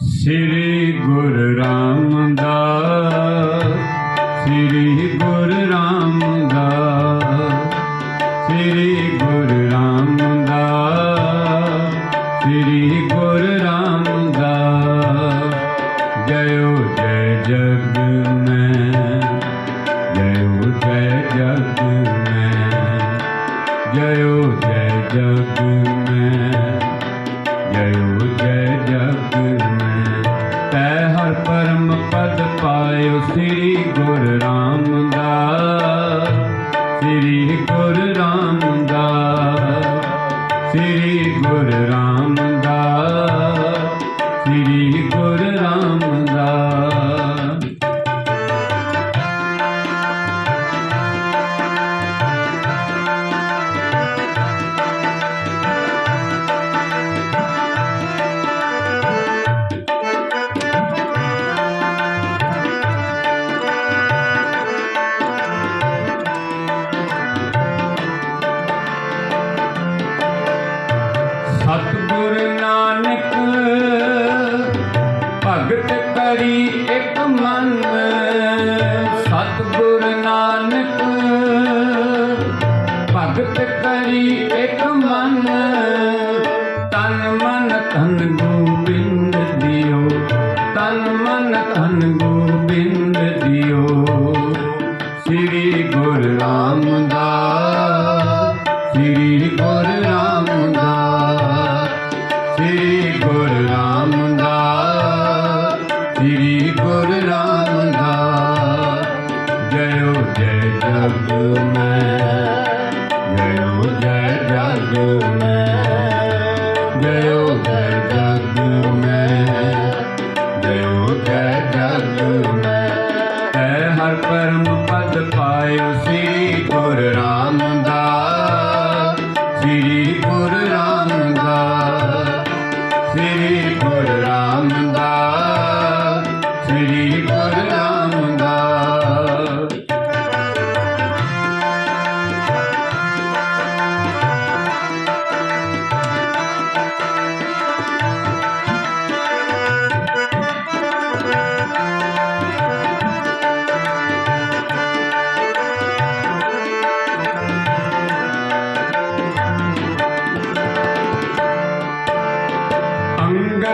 ਸ੍ਰੀ ਗੁਰੂ ਰਾਮਦਾਸ, ਸ੍ਰੀ ਗੁਰੂ ਰਾਮਦਾਸ, ਸ੍ਰੀ ਗੁਰੂ ਰਾਮਦਾਸ, ਸ੍ਰੀ ਗੁਰੂ ਰਾਮਦਾਸ। ਜਯੋ ਜੈ ਜਗ ਮੈਂ ਜਯੋ ਜੈ ਜਗ ਮੈਂ ਜਯੋ ਜੈ ਜਗ ਮੈਂ। ਹਰ ਪਰਮ ਪਦ ਪਾਇਓ ਸ੍ਰੀ ਗੁਰੂ ਰਾਮਦਾਸ। ਸ੍ਰੀ ਗੁਰ ਰਾਮਦਾਸ। ਸ੍ਰੀ ਗੁਰ ਰਾਮ ਭਗਤ ਕਰੀ ਇੱਕ ਮਨ, ਸਤਿਗੁਰ ਨਾਨਕ। ਭਗਤ ਕਰੀ ਇੱਕ ਮਨ, ਤਨ ਮਨ ਧਨ ਗੋਬਿੰਦ ਦਿਓ। ਤਨ ਮਨ ਧਨ ਗੋਬਿੰਦ ਦਿਓ। ਸ੍ਰੀ ਗੁਰੂ ਰਾਮਦਾਸ ਸ੍ਰੀ ਗੁਰੂ ਰਾਮਦਾਸ ਜਯੋ ਜੈ ਜਗ ਮੈਂ। ਜਯੋ ਜੈ ਜਗ ਮੈਂ। ਜਯੋ ਜੈ ਜਗ ਮੈਂ। ਜਯੋ ਜੈ ਜਗ ਮੈਂ। ਹੈ ਹਰ ਪਰਮ ਪਦ ਪਾਇਓ ਸ੍ਰੀ ਗੁਰੂ ਰਾਮਦਾਸ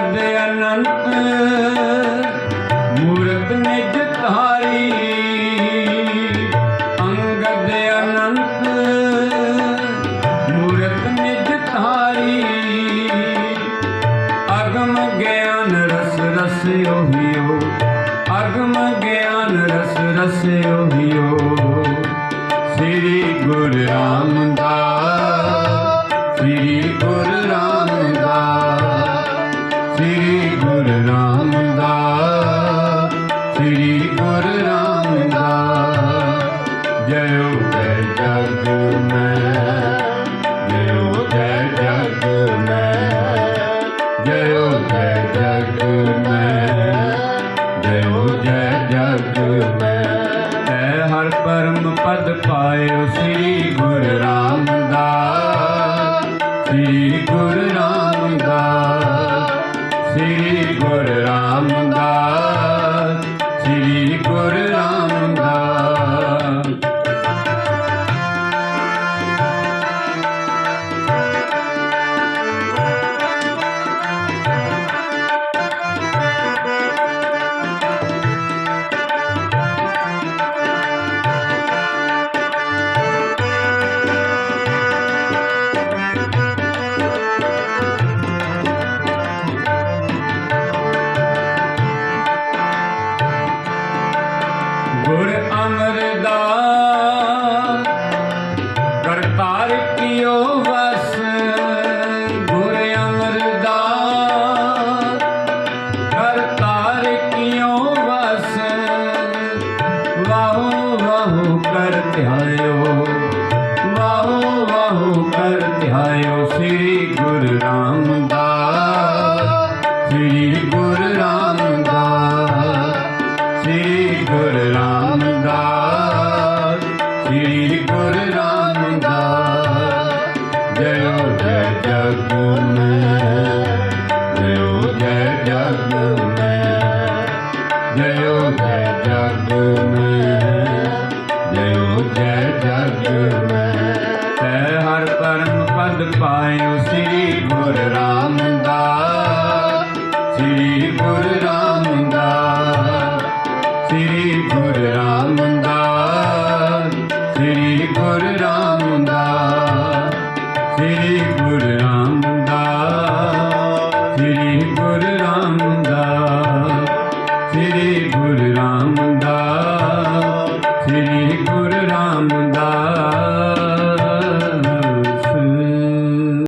ਅੰਗਦ ਅਨੰਤ, ਮੂਰਤ ਨਿਜ ਧਾਰੀ। ਅੰਗਦ ਅਨੰਤ, ਮੂਰਤ ਨਿਜ ਧਾਰੀ। ਅਗਮ ਗਿਆਨ ਰਸ ਰਸ ਉਹਿਓ ਅਗਮ ਗਿਆਨ ਰਸ ਰਸ ਉਹਿਓ ਸ੍ਰੀ ਗੁਰੂ ਰਾਮਦਾਸ ਸ੍ਰੀ ਗੁਰੂ ਰਾਮਦਾਸ ਸ੍ਰੀ ਗੁਰੂ ਸ੍ਰੀ ਗੁਰੂ ਰਾਮਦਾਸ ਸ੍ਰੀ ਗੁਰੂ ਰਾਮਦਾਸ ਜਯੋ ਜੈ ਜਗ ਮੈਂ ਜਯੋ ਜੈ ਜਗ